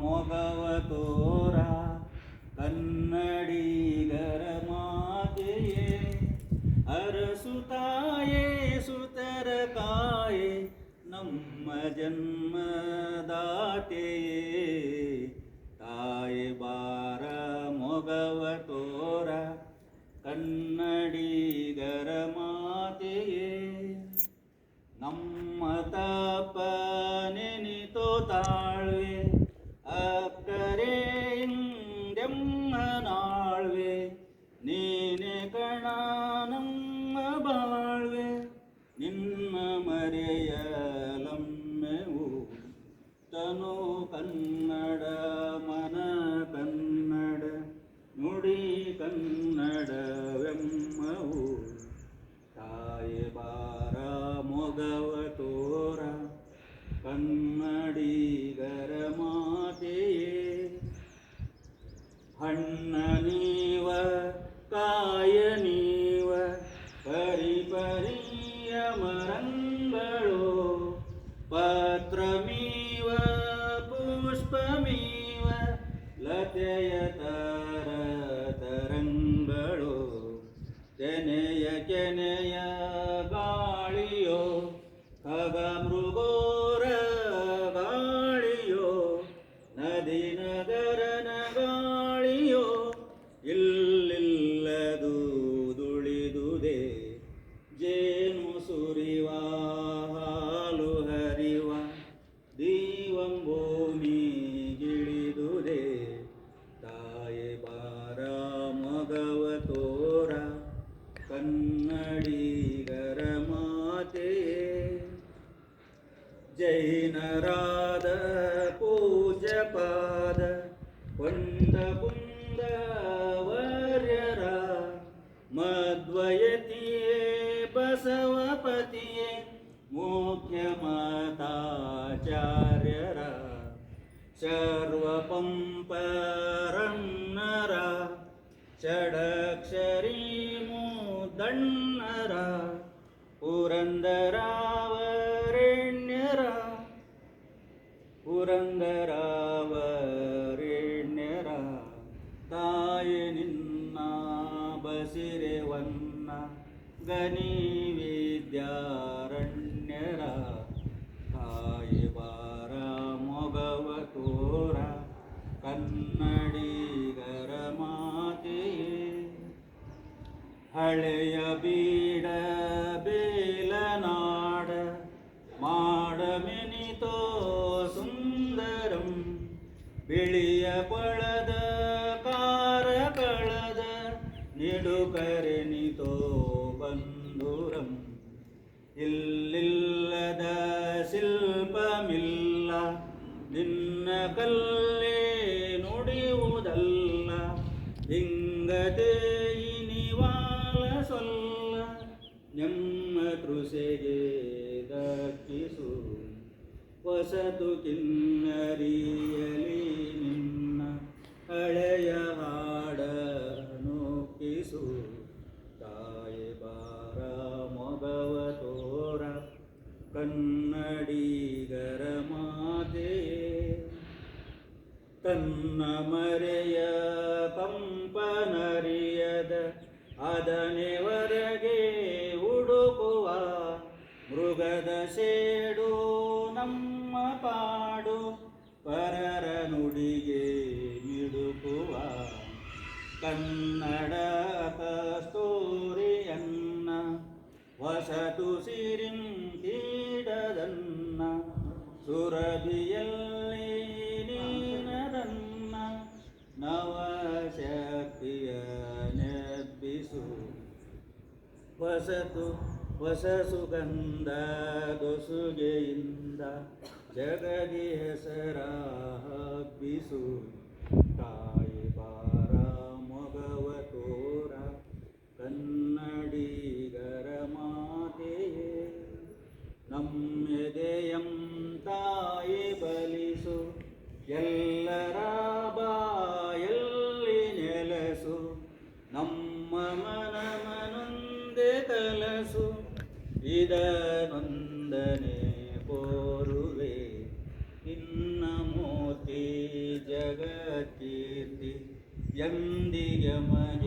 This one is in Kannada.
ಮೊಗವ ತೋರ ಕನ್ನಡಿಗರ ಮಾತೆಯೇ ಅರಸುತ್ತಾಯೇ ಸುತರ ಕಾಯೆ ನಮ್ಮ ಜನ್ಮದಾತೆಯೇ ತಾಯಿ ಬಾರ ಮೊಗವ ಮರೆಯಲಮ್ಮೆವು ತನು ಕನ್ನಡ ಮನ ಕನ್ನಡ ನುಡಿ ಕನ್ನಡವೆಮ್ಮವು ತಾಯಿ ಬಾರ ಮೊಗವ ತೋರ ಕನ್ನಡಿಗರ ಮಾತೆಯೇ ಹಣ್ಣ ಮರಂಗಳು ಪತ್ರಮೀವ ಪುಷ್ಪಮೀವ ಲತೆಯ ತರ ತರಂಗಳು ಕೆನೆಯ ಕೆನೆಯ ಗಾಳಿಯೋ ಖಗ ಮೃಗೋರ ಗಾಳಿಯೋ ನದಿ ನಗರನ वन्द कुन्दवर्यरा मद्वयतिये बसवपतिये मुख्यमताचार्यरा सर्वपं परं नरा षडक्षरीमुदन्नरा पुरन्दरा ಗನಿ ವಿದ್ಯಾರಣ್ಯರ ತಾಯಿ ಬಾರ ಮೊಗವ ತೋರ ಕನ್ನಡಿಗರ ಮಾತೆಯೇ. ಹಳೆಯ ಬೀಡ ಬೇಲನಾಡ ಮಾಡಮೆನಿತೋ ಸುಂದರಂ. ಬಿಳಿಯ ಪಳದ ಕಾರ ಕಳದ ನಿಡುಕರೆನಿತೋ ನಮ್ಮ ಕೃಷಿಗೆ ದಕ್ಕಿಸು. ವಸತು ಕಿನ್ನರಿಯಲಿ ನಿನ್ನ ಹಳೆಯ ಹಾಡ ನುಗ್ಗಿಸು ತಾಯಿ ಬಾರ ಮೊಗವ ತೋರ, ಕನ್ನಡಿಗರ ಮಾತೆ. ತನ್ನ ಮರೆಯ ಕಂಪನರಿಯದ ಅದನೆ ಹುಡುಕುವ ಮೃಗದ ಸೇಡು ನಮ್ಮ ಪಾಡು, ಪರರ ನುಡಿಗೆ ಮಿಡುಕುವ ಕನ್ನಡ ಕಸ್ತೂರಿಯನ್ನ, ವಸತು ಸಿರಿಂ ಕೀಡದನ್ನ, ಸುರಭಿಯಲ್ಲಿ ನೀನದನ್ನ ನವಶಕ್ತಿಯ ನೆಬ್ಬಿಸು. ಹೊಸತು ಹೊಸ ಸುಗಂಧ ದೊಸುಗೆಯಿಂದ ಜಗದಿ ಹೆಸರ ಹಬ್ಬಿಸು ತಾಯಿ ಬಾರ ಮೊಗವ ತೋರ ಕನ್ನಡಿಗರ ಮಾತೆಯೇ. ನಮ್ಮೆದೆಯಂ ತಾಯಿ ಬಲಿಸು, ಎಲ್ಲರ ಬಾಯಲ್ಲಿ ನೆಲೆಸು, ನಮ್ಮ ಮನ ಮನೊಂದೆ ಕಲಸು ಇದನೊಂದನೆ ಬೋರುವೆ ನಿನ್ನ ಮೂರ್ತಿ ಜಗತ್ಕೀರ್ತಿ ಎಂದಿಯ ಮನೆ